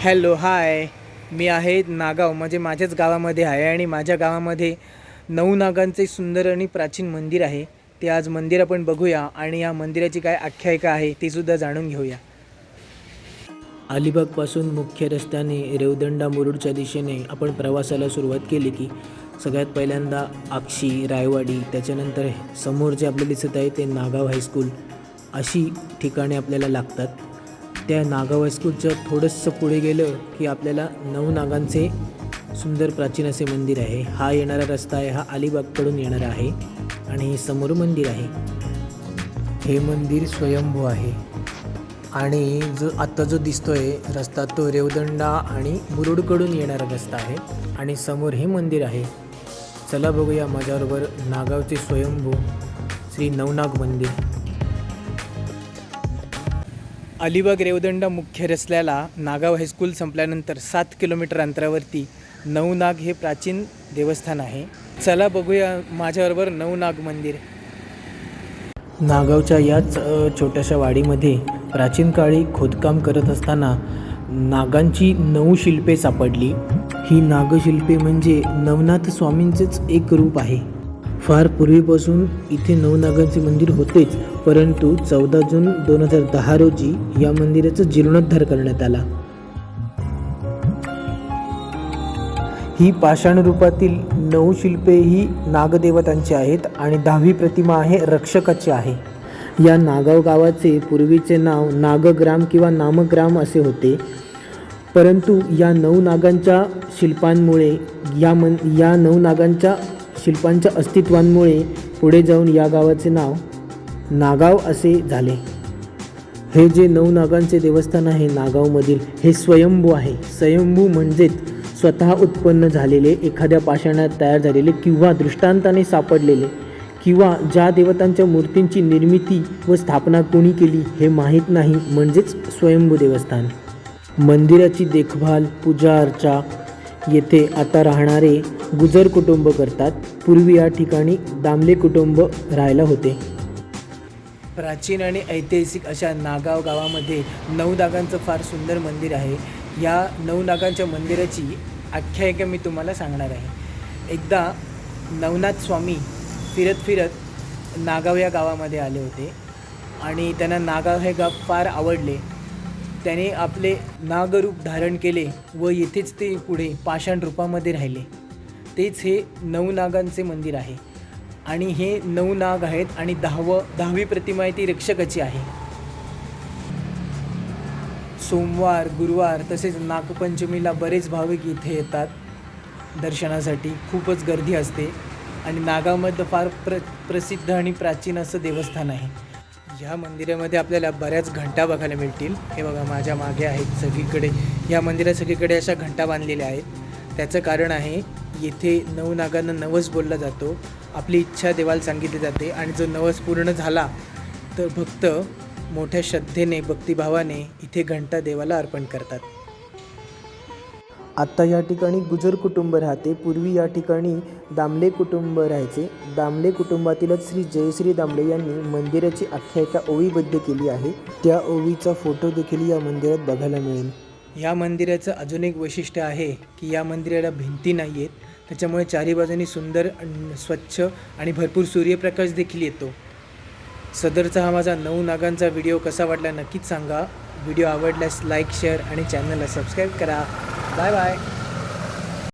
Hello hi. मी आहे नागाव म्हणजे माझ्याच गावामध्ये आहे आणि माझ्या गावामध्ये नऊ नागांचे सुंदर आणि प्राचीन मंदिर आहे. ते आज मंदिर आपण बघूया आणि या मंदिराची काय आख्यायिका आहे ती सुद्धा जाणून घेऊया. अलिबागपासून मुख्य रस्त्याने रेवदंडा मुरुडच्या दिशेने आपण प्रवासाला सुरुवात केली की सगळ्यात पहिल्यांदा आक्षी रायवाडी त्याच्यानंतर समोर जे आपल्याला दिसत आहे ते नागाव हायस्कूल अशी ठिकाणे आपल्याला लागतात. त्या नागाव थोडंसं पुढे गेलं की आपल्याला नऊ नागांचे सुंदर प्राचीन असे मंदिर आहे. हा येणारा रस्ता आहे हा अलिबागकडून येणारा आहे आणि समोर मंदिर आहे. हे मंदिर स्वयंभू आहे. आणि जो आत्ता जो दिसतोय रस्ता तो रेवदंडा आणि मुरुडकडून येणारा रस्ता आहे आणि समोर हे मंदिर आहे. चला बघूया माझ्याबरोबर नागावचे स्वयंभू श्री नवनाग मंदिर. अलिबाग रेवदंडा मुख्य रस्त्याला नागाव हायस्कूल संपल्यानंतर सात किलोमीटर अंतरावरती नवनाग हे प्राचीन देवस्थान आहे. चला बघूया माझ्याबरोबर नवनाग मंदिर. नागावच्या याच छोट्याशा वाडीमध्ये प्राचीन काळी खोदकाम करत असताना नागांची नऊ शिल्पे सापडली. ही नागशिल्पे म्हणजे नवनाथ स्वामींचेच एक रूप आहे. फार पूर्वीपासून इथे नवनागांचे मंदिर होतेच परंतु चौदा जून दोन हजार दहा रोजी या मंदिराचा जीर्णोद्धार करण्यात आला. ही पाषाण रूपातील नऊ शिल्पे ही नागदेवतांची आहेत आणि दहावी प्रतिमा आहे रक्षकाची आहे. या नागाव गावाचे पूर्वीचे नाव नागग्राम किंवा नामग्राम असे होते. परंतु या नऊ नागांच्या शिल्पांमुळे या मन या नऊ नागांच्या शिल्पांच्या अस्तित्वांमुळे पुढे जाऊन या गावाचे नाव नागाव असे झाले. हे जे नऊ नागांचे देवस्थान आहे नागावमधील हे स्वयंभू आहे. स्वयंभू म्हणजेच स्वतः उत्पन्न झालेले एखाद्या पाषाणात तयार झालेले किंवा दृष्टांताने सापडलेले किंवा ज्या देवतांच्या मूर्तींची निर्मिती व स्थापना कोणी केली हे माहीत नाही म्हणजेच स्वयंभू देवस्थान. मंदिराची देखभाल पूजा अर्चा येथे आता राहणारे गुजर कुटुंब करतात. पूर्वी या ठिकाणी दामले कुटुंब राहायला होते. प्राचीन आणि ऐतिहासिक अशा नागाव गावामध्ये नऊ नागांचं फार सुंदर मंदिर आहे. या नऊ नागांच्या मंदिराची आख्यायिका मी तुम्हाला सांगणार आहे. एकदा नवनाथ स्वामी फिरत फिरत नागाव या गावामध्ये आले होते आणि त्यांना नागाव हे गाव फार आवडले. त्याने आपले नागरूप धारण केले व येथेच ते पुढे पाषाण रूपामध्ये राहिले. तेच हे नऊ नागांचे मंदिर आहे. आणि हे नऊ नाग आहेत आणि दहावं दहावी प्रतिमा आहे ती रक्षकाची आहे. सोमवार गुरुवार तसेच नागपंचमीला बरेच भाविक इथे येतात दर्शनासाठी. खूपच गर्दी असते आणि नागामध्ये फार प्र प्रसिद्ध आणि प्राचीन असं देवस्थान आहे. ह्या मंदिरामध्ये आपल्याला बऱ्याच घंटा बघायला मिळतील. हे बघा माझ्या मागे आहेत सगळीकडे. या मंदिरात सगळीकडे अशा घंटा बांधलेल्या आहेत. त्याचं कारण आहे येथे नऊ नागांना नवस बोलला जातो. आपली इच्छा देवाला सांगितली जाते आणि जो नवस पूर्ण झाला तर भक्त मोठ्या श्रद्धेने भक्तिभावाने इथे घंटा देवाला अर्पण करतात. आत्ता या ठिकाणी गुजर कुटुंब राहते. पूर्वी या ठिकाणी दामले कुटुंब राहायचे. दामले कुटुंबातीलच श्री जयश्री दामले यांनी मंदिराची आख्यायिका ओवीबद्ध केली आहे. त्या ओवीचा फोटो देखील या मंदिरात बघायला मिळेल. या मंदिराचं अजून एक वैशिष्ट्य आहे की या मंदिराला भिंती नाही आहेत. त्याच्यामुळे चारी बाजूनी सुंदर स्वच्छ आणि भरपूर सूर्यप्रकाश देखील येतो. सदरचा हा माझा नऊ नागांचा व्हिडिओ कसा वाटला नक्कीच सांगा. व्हिडिओ आवडल्यास लाईक शेअर आणि चॅनलला सबस्क्राईब करा. Bye bye.